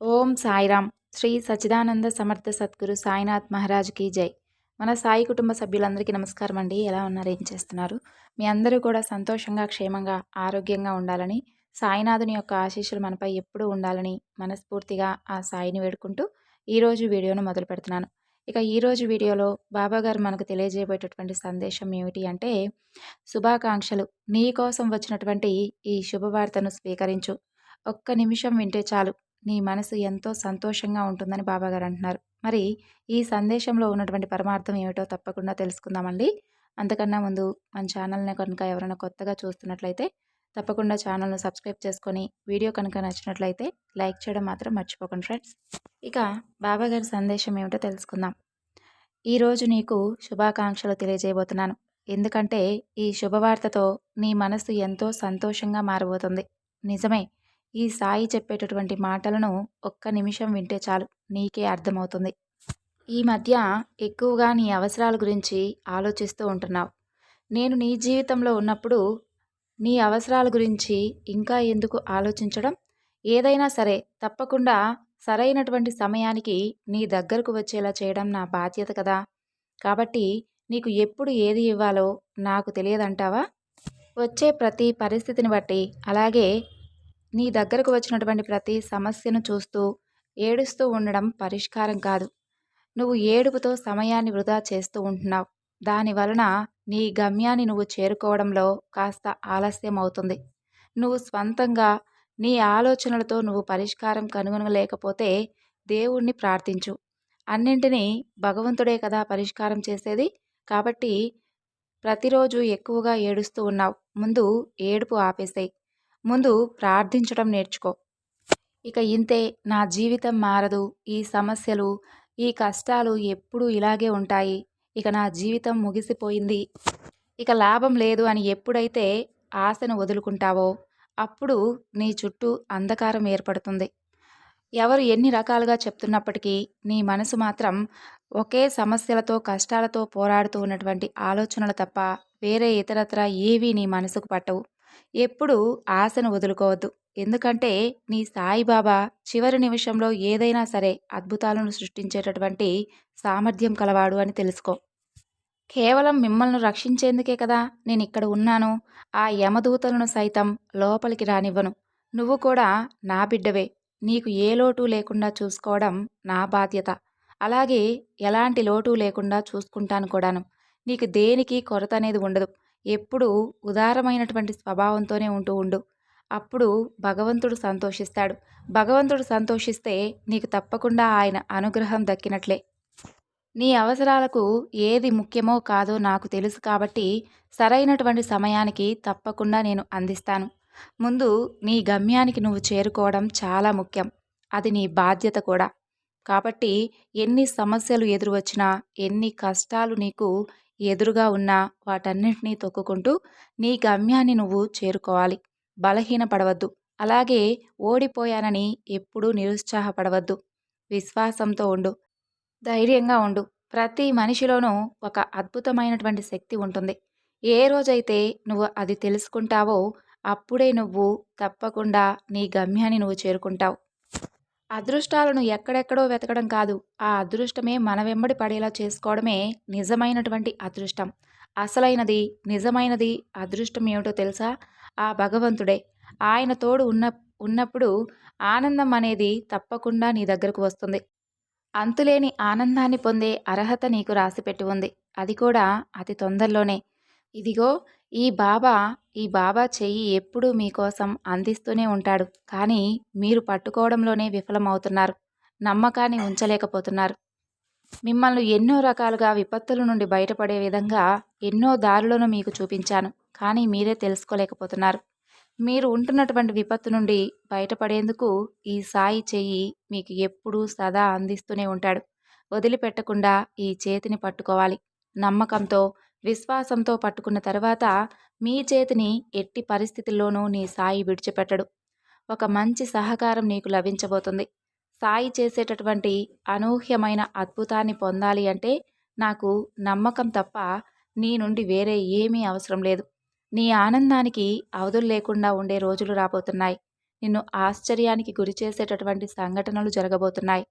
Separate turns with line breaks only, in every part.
ఓం సాయిరామ్. శ్రీ సచ్చిదానంద సమర్థ సద్గురు సాయినాథ్ మహారాజ్కి జై. మన సాయి కుటుంబ సభ్యులందరికీ నమస్కారం అండి. ఎలా ఉన్నారు? ఏం చేస్తున్నారు? మీ అందరూ కూడా సంతోషంగా క్షేమంగా ఆరోగ్యంగా ఉండాలని సాయినాథుని యొక్క ఆశీస్సులు మనపై ఎప్పుడూ ఉండాలని మనస్ఫూర్తిగా ఆ సాయిని వేడుకుంటూ ఈరోజు వీడియోను మొదలు పెడుతున్నాను. ఇక ఈరోజు వీడియోలో బాబా గారు మనకు తెలియజేయబోయేటటువంటి సందేశం ఏమిటి అంటే శుభాకాంక్షలు. నీ కోసం వచ్చినటువంటి ఈ శుభవార్తను స్వీకరించు. ఒక్క నిమిషం వింటే చాలు. నీ మనసు ఎంతో సంతోషంగా ఉంటుందని బాబాగారు అంటున్నారు మరి ఈ సందేశంలో ఉన్నటువంటి పరమార్థం ఏమిటో తప్పకుండా తెలుసుకుందామండి. అంతకన్నా ముందు మన ఛానల్ని కనుక ఎవరైనా కొత్తగా చూస్తున్నట్లయితే తప్పకుండా ఛానల్ను సబ్స్క్రైబ్ చేసుకొని వీడియో కనుక నచ్చినట్లయితే లైక్ చేయడం మాత్రం మర్చిపోకండి ఫ్రెండ్స్. ఇక బాబాగారి సందేశం ఏమిటో తెలుసుకుందాం. ఈరోజు నీకు శుభాకాంక్షలు తెలియజేయబోతున్నాను. ఎందుకంటే ఈ శుభవార్తతో నీ మనసు ఎంతో సంతోషంగా మారబోతుంది. నిజమే ఈ సాయి చెప్పేటటువంటి మాటలను ఒక్క నిమిషం వింటే చాలు. నీకే అర్థమవుతుంది. ఈ మధ్య ఎక్కువగా నీ అవసరాల గురించి ఆలోచిస్తూ ఉంటున్నావు. నేను నీ జీవితంలో ఉన్నప్పుడు నీ అవసరాల గురించి ఇంకా ఎందుకు ఆలోచించడం? ఏదైనా సరే తప్పకుండా సరైనటువంటి సమయానికి నీ దగ్గరకు వచ్చేలా చేయడం నా బాధ్యత కదా. కాబట్టి నీకు ఎప్పుడు ఏది ఇవ్వాలో నాకు తెలియదంటావా? వచ్చే ప్రతి పరిస్థితిని బట్టి అలాగే నీ దగ్గరకు వచ్చినటువంటి ప్రతి సమస్యను చూస్తూ ఏడుస్తూ ఉండడం పరిష్కారం కాదు. నువ్వు ఏడుపుతో సమయాన్ని వృధా చేస్తూ ఉంటున్నావు. దాని వలన నీ గమ్యాన్ని నువ్వు చేరుకోవడంలో కాస్త ఆలస్యం అవుతుంది. నువ్వు స్వంతంగా నీ ఆలోచనలతో నువ్వు పరిష్కారం కనుగొనలేకపోతే దేవుణ్ణి ప్రార్థించు. అన్నింటినీ భగవంతుడే కదా పరిష్కారం చేసేది. కాబట్టి ప్రతిరోజు ఎక్కువగా ఏడుస్తూ ఉన్నావు. ముందు ఏడుపు ఆపేసాయి. ముందు ప్రార్థించడం నేర్చుకో. ఇక ఇంతే నా జీవితం మారదు ఈ సమస్యలు ఈ కష్టాలు ఎప్పుడూ ఇలాగే ఉంటాయి. ఇక నా జీవితం ముగిసిపోయింది. ఇక లాభం లేదు అని ఎప్పుడైతే ఆశను వదులుకుంటావో అప్పుడు నీ చుట్టూ అంధకారం ఏర్పడుతుంది. ఎవరు ఎన్ని రకాలుగా చెప్తున్నప్పటికీ నీ మనసు మాత్రం ఒకే సమస్యలతో కష్టాలతో పోరాడుతూ ఉన్నటువంటి ఆలోచనలు తప్ప వేరే ఇతరత్ర ఏవీ నీ మనసుకు పట్టవు. ఎప్పుడు ఆశను వదులుకోవద్దు. ఎందుకంటే నీ సాయిబాబా చివరి నిమిషంలో ఏదైనా సరే అద్భుతాలను సృష్టించేటటువంటి సామర్థ్యం కలవాడు అని తెలుసుకో. కేవలం మిమ్మల్ని రక్షించేందుకే కదా నేను ఇక్కడ ఉన్నాను. ఆ యమదూతలను సైతం లోపలికి రానివ్వను. నువ్వు కూడా నా బిడ్డవే. నీకు ఏ లోటు లేకుండా చూసుకోవడం నా బాధ్యత. అలాగే ఎలాంటి లోటు లేకుండా చూసుకుంటాను కూడాను. నీకు దేనికి కొరత అనేది ఉండదు. ఎప్పుడూ ఉదారమైనటువంటి స్వభావంతోనే ఉంటూ ఉండు. అప్పుడు భగవంతుడు సంతోషిస్తాడు. భగవంతుడు సంతోషిస్తే నీకు తప్పకుండా ఆయన అనుగ్రహం దక్కినట్లే. నీ అవసరాలకు ఏది ముఖ్యమో కాదో నాకు తెలుసు కాబట్టి సరైనటువంటి సమయానికి తప్పకుండా నేను అందిస్తాను. ముందు నీ గమ్యానికి నువ్వు చేరుకోవడం చాలా ముఖ్యం. అది నీ బాధ్యత కూడా. కాబట్టి ఎన్ని సమస్యలు ఎదురు వచ్చినా ఎన్ని కష్టాలు నీకు ఎదురుగా ఉన్న వాటన్నింటినీ తొక్కుకుంటూ నీ గమ్యాన్ని నువ్వు చేరుకోవాలి. బలహీనపడవద్దు. అలాగే ఓడిపోయానని ఎప్పుడూ నిరుత్సాహపడవద్దు. విశ్వాసంతో ఉండు. ధైర్యంగా ఉండు. ప్రతి మనిషిలోనూ ఒక అద్భుతమైనటువంటి శక్తి ఉంటుంది. ఏ రోజైతే నువ్వు అది తెలుసుకుంటావో అప్పుడే నువ్వు తప్పకుండా నీ గమ్యాన్ని నువ్వు చేరుకుంటావు. అదృష్టాలను ఎక్కడెక్కడో వెతకడం కాదు. ఆ అదృష్టమే మన వెంబడి పడేలా చేసుకోవడమే నిజమైనటువంటి అదృష్టం. అసలైనది నిజమైనది అదృష్టం ఏమిటో తెలుసా? ఆ భగవంతుడే. ఆయన తోడు ఉన్న ఉన్నప్పుడు ఆనందం అనేది తప్పకుండా నీ దగ్గరకు వస్తుంది. అంతులేని ఆనందాన్ని పొందే అర్హత నీకు రాసిపెట్టి ఉంది. అది కూడా అతి తొందరలోనే. ఇదిగో ఈ బాబా ఈ బాబా చెయ్యి ఎప్పుడూ మీకోసం అందిస్తూనే ఉంటాడు. కానీ మీరు పట్టుకోవడంలోనే విఫలమవుతున్నారు. నమ్మకాన్ని ఉంచలేకపోతున్నారు. మిమ్మల్ని ఎన్నో రకాలుగా విపత్తుల నుండి బయటపడే విధంగా ఎన్నో దారులను మీకు చూపించాను. కానీ మీరే తెలుసుకోలేకపోతున్నారు. మీరు ఉంటున్నటువంటి విపత్తు నుండి బయటపడేందుకు ఈ సాయి చెయ్యి మీకు ఎప్పుడూ సదా అందిస్తూనే ఉంటాడు. వదిలిపెట్టకుండా ఈ చేతిని పట్టుకోవాలి. నమ్మకంతో విశ్వాసంతో పట్టుకున్న తర్వాత మీ చేతిని ఎట్టి పరిస్థితుల్లోనూ నీ సాయి విడిచిపెట్టడు. ఒక మంచి సహకారం నీకు లభించబోతుంది. సాయి చేసేటటువంటి అనూహ్యమైన అద్భుతాన్ని పొందాలి అంటే నాకు నమ్మకం తప్ప నీ నుండి వేరే ఏమీ అవసరం లేదు. నీ ఆనందానికి అవధులు లేకుండా ఉండే రోజులు రాబోతున్నాయి. నిన్ను ఆశ్చర్యానికి గురి చేసేటటువంటి సంఘటనలు జరగబోతున్నాయి.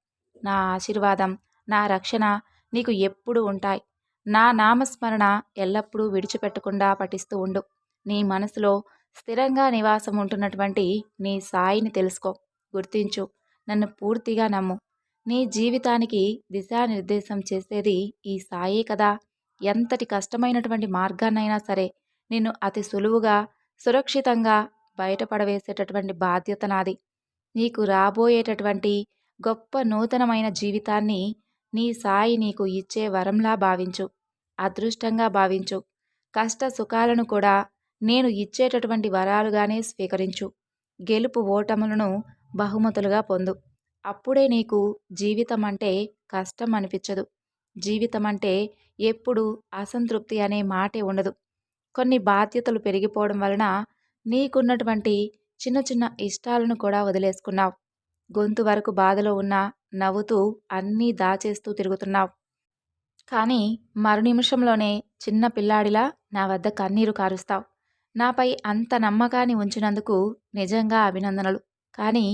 నా ఆశీర్వాదం నా రక్షణ నీకు ఎప్పుడు ఉంటాయి. నా నామస్మరణ ఎల్లప్పుడూ విడిచిపెట్టకుండా పఠిస్తూ ఉండు. నీ మనసులో స్థిరంగా నివాసం ఉంటున్నటువంటి నీ సాయిని తెలుసుకో. గుర్తించు. నన్ను పూర్తిగా నమ్ము. నీ జీవితానికి దిశానిర్దేశం చేసేది ఈ సాయే కదా. ఎంతటి కష్టమైనటువంటి మార్గాన్నైనా సరే నిన్ను అతి సులువుగా సురక్షితంగా బయటపడవేసేటటువంటి బాధ్యత నాది. నీకు రాబోయేటటువంటి గొప్ప నూతనమైన జీవితాన్ని నీ సాయి నీకు ఇచ్చే వరంలా భావించు. అదృష్టంగా భావించు. కష్ట సుఖాలను కూడా నేను ఇచ్చేటటువంటి వరాలుగానే స్వీకరించు. గెలుపు ఓటములను బహుమతులుగా పొందు. అప్పుడే నీకు జీవితం అంటే కష్టం అనిపించదు జీవితం అంటే ఎప్పుడు అసంతృప్తి అనే మాటే ఉండదు. కొన్ని బాధ్యతలు పెరిగిపోవడం వలన నీకున్నటువంటి చిన్న చిన్న ఇష్టాలను కూడా వదిలేసుకున్నావు. గొంతు వరకు బాధలో ఉన్నా నవ్వుతూ అన్నీ దాచేస్తూ తిరుగుతున్నావు. కానీ మరు నిమిషంలోనే చిన్న పిల్లాడిలా నా వద్ద కన్నీరు కారుస్తావు. నాపై అంత నమ్మకాన్ని ఉంచినందుకు నిజంగా అభినందనలు. కానీ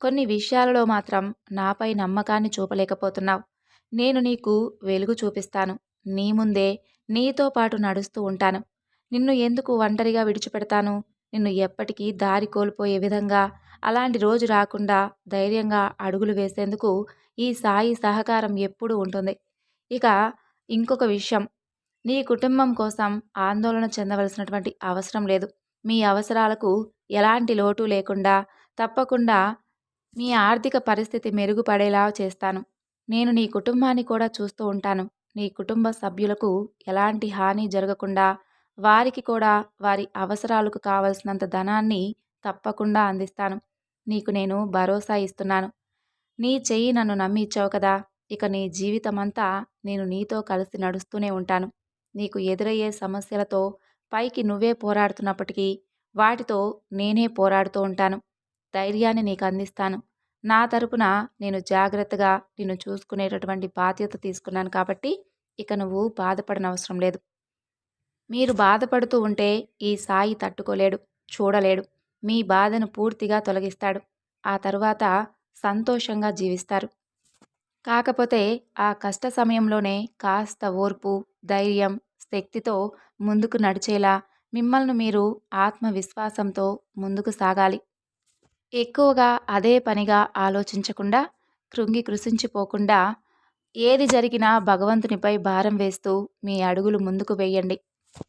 కొన్ని విషయాలలో మాత్రం నాపై నమ్మకాన్ని చూపలేకపోతున్నావు. నేను నీకు వెలుగు చూపిస్తాను. నీ ముందే నీతో పాటు నడుస్తూ ఉంటాను. నిన్ను ఎందుకు ఒంటరిగా విడిచిపెడతాను? నిన్ను ఎప్పటికీ దారి కోల్పోయే విధంగా అలాంటి రోజు రాకుండా ధైర్యంగా అడుగులు వేసేందుకు ఈ సాయి సహకారం ఎప్పుడూ ఉంటుంది. ఇక ఇంకొక విషయం. నీ కుటుంబం కోసం ఆందోళన చెందవలసినటువంటి అవసరం లేదు. మీ అవసరాలకు ఎలాంటి లోటు లేకుండా తప్పకుండా మీ ఆర్థిక పరిస్థితి మెరుగుపడేలా చేస్తాను. నేను నీ కుటుంబాన్ని కూడా చూస్తూ ఉంటాను. నీ కుటుంబ సభ్యులకు ఎలాంటి హాని జరగకుండా వారికి కూడా వారి అవసరాలకు కావలసినంత ధనాన్ని తప్పకుండా అందిస్తాను. నీకు నేను భరోసా ఇస్తున్నాను. నీ చెయ్యి నన్ను నమ్మి ఇచ్చావు కదా! ఇక నీ జీవితమంతా నేను నీతో కలిసి నడుస్తూనే ఉంటాను. నీకు ఎదురయ్యే సమస్యలతో పైకి నువ్వే పోరాడుతున్నప్పటికీ వాటితో నేనే పోరాడుతూ ఉంటాను. ధైర్యాన్ని నీకు అందిస్తాను నా తరపున నేను జాగ్రత్తగా నిన్ను చూసుకునేటటువంటి బాధ్యత తీసుకున్నాను కాబట్టి ఇక నువ్వు బాధపడనవసరం లేదు. మీరు బాధపడుతూ ఉంటే ఈ సాయి తట్టుకోలేడు చూడలేడు. మీ బాధను పూర్తిగా తొలగిస్తాడు. ఆ తరువాత సంతోషంగా జీవిస్తారు. కాకపోతే ఆ కష్ట సమయంలోనే కాస్త ఓర్పు ధైర్యం శక్తితో ముందుకు నడిచేలా మిమ్మల్ని మీరు ఆత్మవిశ్వాసంతో ముందుకు సాగాలి. ఎక్కువగా అదే పనిగా ఆలోచించకుండా కృంగి కృషించిపోకుండా ఏది జరిగినా భగవంతునిపై భారం వేస్తూ మీ అడుగులు ముందుకు వేయండి.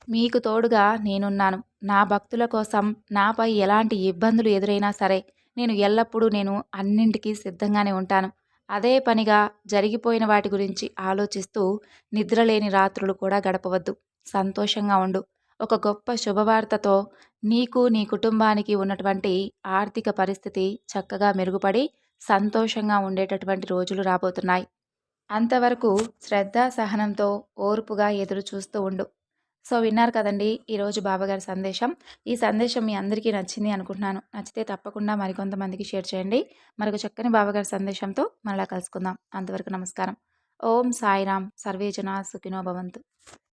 మీకు తోడుగా నేనున్నాను. నా భక్తుల కోసం నాపై ఎలాంటి ఇబ్బందులు ఎదురైనా సరే నేను ఎల్లప్పుడూ నేను అన్నింటికీ సిద్ధంగానే ఉంటాను. అదే పనిగా జరిగిపోయిన వాటి గురించి ఆలోచిస్తూ నిద్రలేని రాత్రులు కూడా గడపవద్దు. సంతోషంగా ఉండు. ఒక గొప్ప శుభవార్తతో నీకు నీ కుటుంబానికి ఉన్నటువంటి ఆర్థిక పరిస్థితి చక్కగా మెరుగుపడి సంతోషంగా ఉండేటటువంటి రోజులు రాబోతున్నాయి. అంతవరకు శ్రద్ధ సహనంతో ఓర్పుగా ఎదురు చూస్తూ ఉండు. సో విన్నారు కదండి ఈరోజు బాబాగారి సందేశం. ఈ సందేశం మీ అందరికీ నచ్చింది అనుకుంటున్నాను. నచ్చితే తప్పకుండా మరికొంతమందికి షేర్ చేయండి. మరొక చక్కని బాబాగారి సందేశంతో మళ్ళీ కలుసుకుందాం. అంతవరకు నమస్కారం. ఓం సాయిరామ్ సర్వేజన సుఖినో భవంతు.